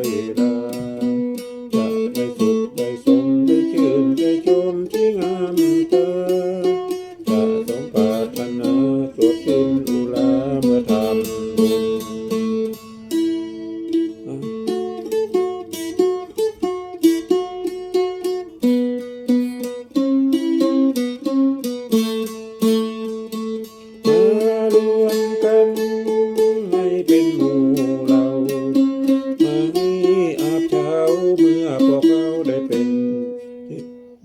poeira.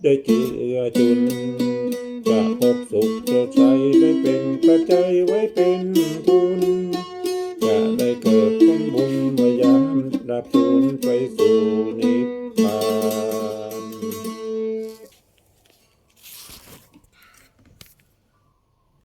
ได้เจือจุน จะพบสุขโปดใช้ได้เป็นปัจจัยไว้เป็นทุน จะได้เกิดผลบุญมายามดับสูญไปสู่